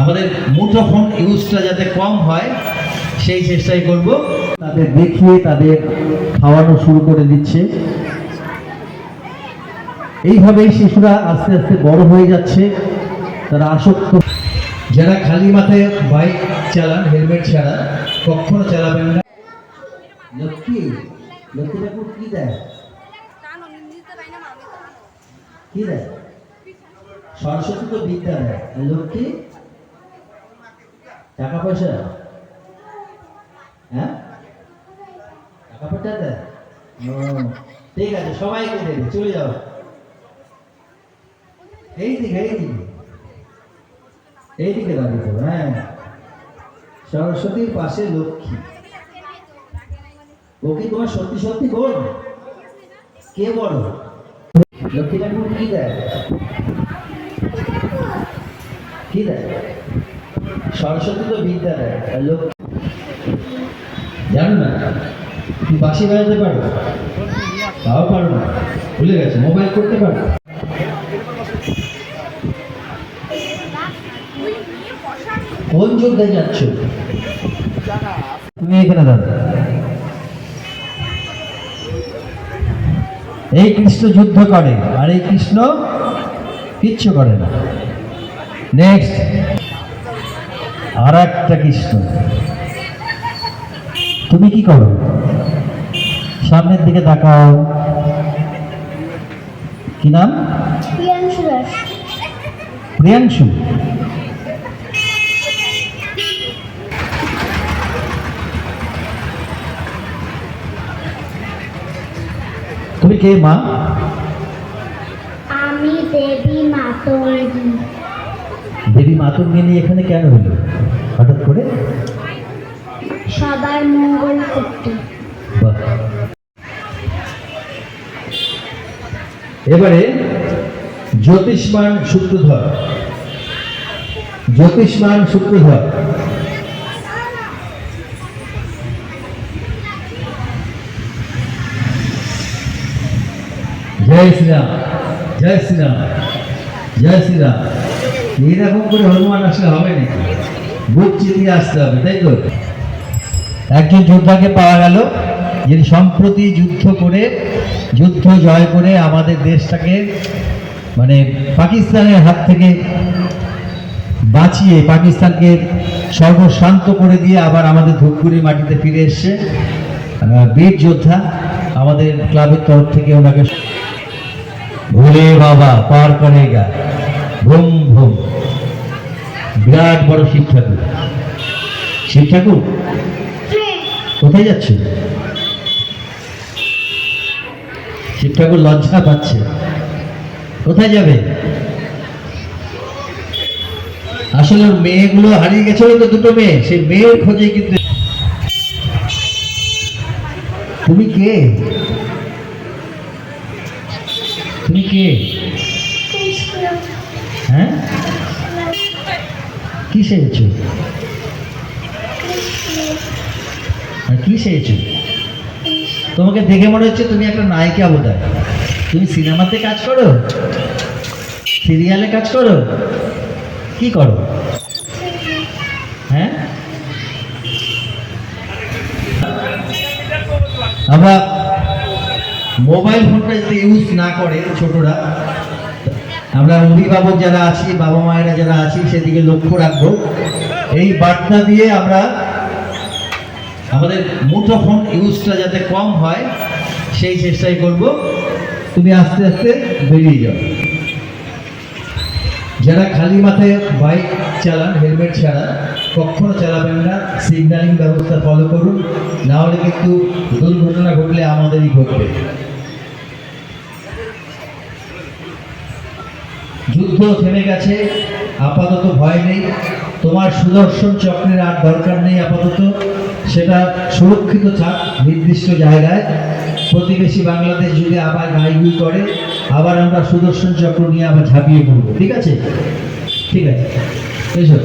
আমাদের মুঠোফোন ইউজটা যাতে কম হয় সেই চেষ্টাই করব। তাদের দেখিয়ে তাদের খাওয়ানো শুরু করে দিচ্ছে। এইভাবেই শিশুরা আস্তে আস্তে বড় হয়ে যাচ্ছে। তারা আসক্ত। যারা খালি মাথায় বাইক চালান হেলমেট ছাড়া কখনো চালাবেন না। লক্ষ্মী লক্ষ্মী ঠাকুর কি দেয় কি দেয় সরস্বতী তো বিদ্যা দেয় লক্ষ্মী? টাকা পয়সা হ্যাঁ? টাকা পয়সা ঠিক আছে সবাইকে দেবে চলে যাও। এই দিকে এই দিকে এই দিকে দাঁড়িয়ে হ্যাঁ। সরস্বতীর পাশে লক্ষ্মী। ও কি তোমার সত্যি সত্যি বোন কে বড় লক্ষ্মী ঠাকুর কি দেয়? কি দেয়? সরস্বতী তো বিদ্যা দেয় জানো না? তুমি বাসি বাজাতে পারো? তাও পারো না। ভুলে গেছে মোবাইল করতে পারো? কোন যুদ্ধে যাচ্ছ? তুমি এখানে দাদা এই কৃষ্ণ যুদ্ধ করে, আর এই কৃষ্ণ কিচ্ছু করে না। নেক্সট আর একটা কৃষ্ণ। তুমি কি করো? সামনের দিকে তাকাও। কি নাম? প্রিয়াংশু তুমি কে মা? আমি দেবী মাতঙ্গী দেবী মাতঙ্গী নিয়ে এখানে কেন হলো? হঠাৎ করে? সবার মঙ্গল করতে। এবারে জ্যোতিষমান সূত্রধর জ্যোতিষমান সূত্রধর জয় শ্রীরাম জয় শ্রীরাম জয় শ্রীরাম। এইরকম করে হনুমান আসলে হবে নাকি? বুক চিতিয়ে আসতে হবে, তাই তো? একজন যোদ্ধাকে পাওয়া গেল, যিনি সম্প্রতি যুদ্ধ করে, যুদ্ধ জয় করে আমাদের দেশটাকে মানে পাকিস্তানের হাত থেকে বাঁচিয়ে, পাকিস্তানকে সর্বশান্ত করে দিয়ে আবার আমাদের ধূপগুড়ি মাটিতে ফিরে এসছে। বীর যোদ্ধা, আমাদের ক্লাবের তরফ থেকে ওনাকে ভোলে বাবা, পার করেগা। ভুম ভুম বিরাট বড় শিব ঠাকুর কোথায় যাচ্ছে? শিব ঠাকুর লজ্জা পাচ্ছে। কোথায় যাবে? আসলে মেয়েগুলো হারিয়ে গেছিল তো দুটো মেয়ে। সেই মেয়ের খোঁজে কিন্তু তুমি কে? কি সেরেছো আর কি সেরেছো তোমাকে দেখে মনে হচ্ছে তুমি একটা নায়িকা বোধ তুমি সিনেমাতে কাজ করো? সিরিয়ালে কাজ করো? কি করো? হ্যাঁ? আমরা মোবাইল ফোনটা যদি ইউজ না করে ছোটরা আমরা অভিভাবক যারা আছি, বাবা মায়েরা যারা আছি, সেদিকে লক্ষ্য রাখব। এই বার্তা দিয়ে আমরা আমাদের মুঠোফোন ইউজটা যাতে কম হয়, সেই চেষ্টাই করব। তুমি আস্তে আস্তে বেরিয়ে যাও। যারা খালি মাথায় বাইক চালান, হেলমেট ছাড়া, কখনো চালাবেন না সিগন্যালিং ব্যবস্থা ফলো করুন। না হলে কিন্তু দুর্ঘটনা ঘটলে আমাদেরই ঘটবে। যুদ্ধ থেমে গেছে, আপাতত ভয় নেই। তোমার সুদর্শন চক্রের আর দরকার নেই আপাতত। সেটা সুরক্ষিত থাক নির্দিষ্ট জায়গায়। প্রতিবেশী বাংলাদেশ যুগে আবার গাইগুই করে, আবার আমরা সুদর্শন চক্র নিয়ে আবার ঝাঁপিয়ে পড়ব। ঠিক আছে? ঠিক আছে। এসো।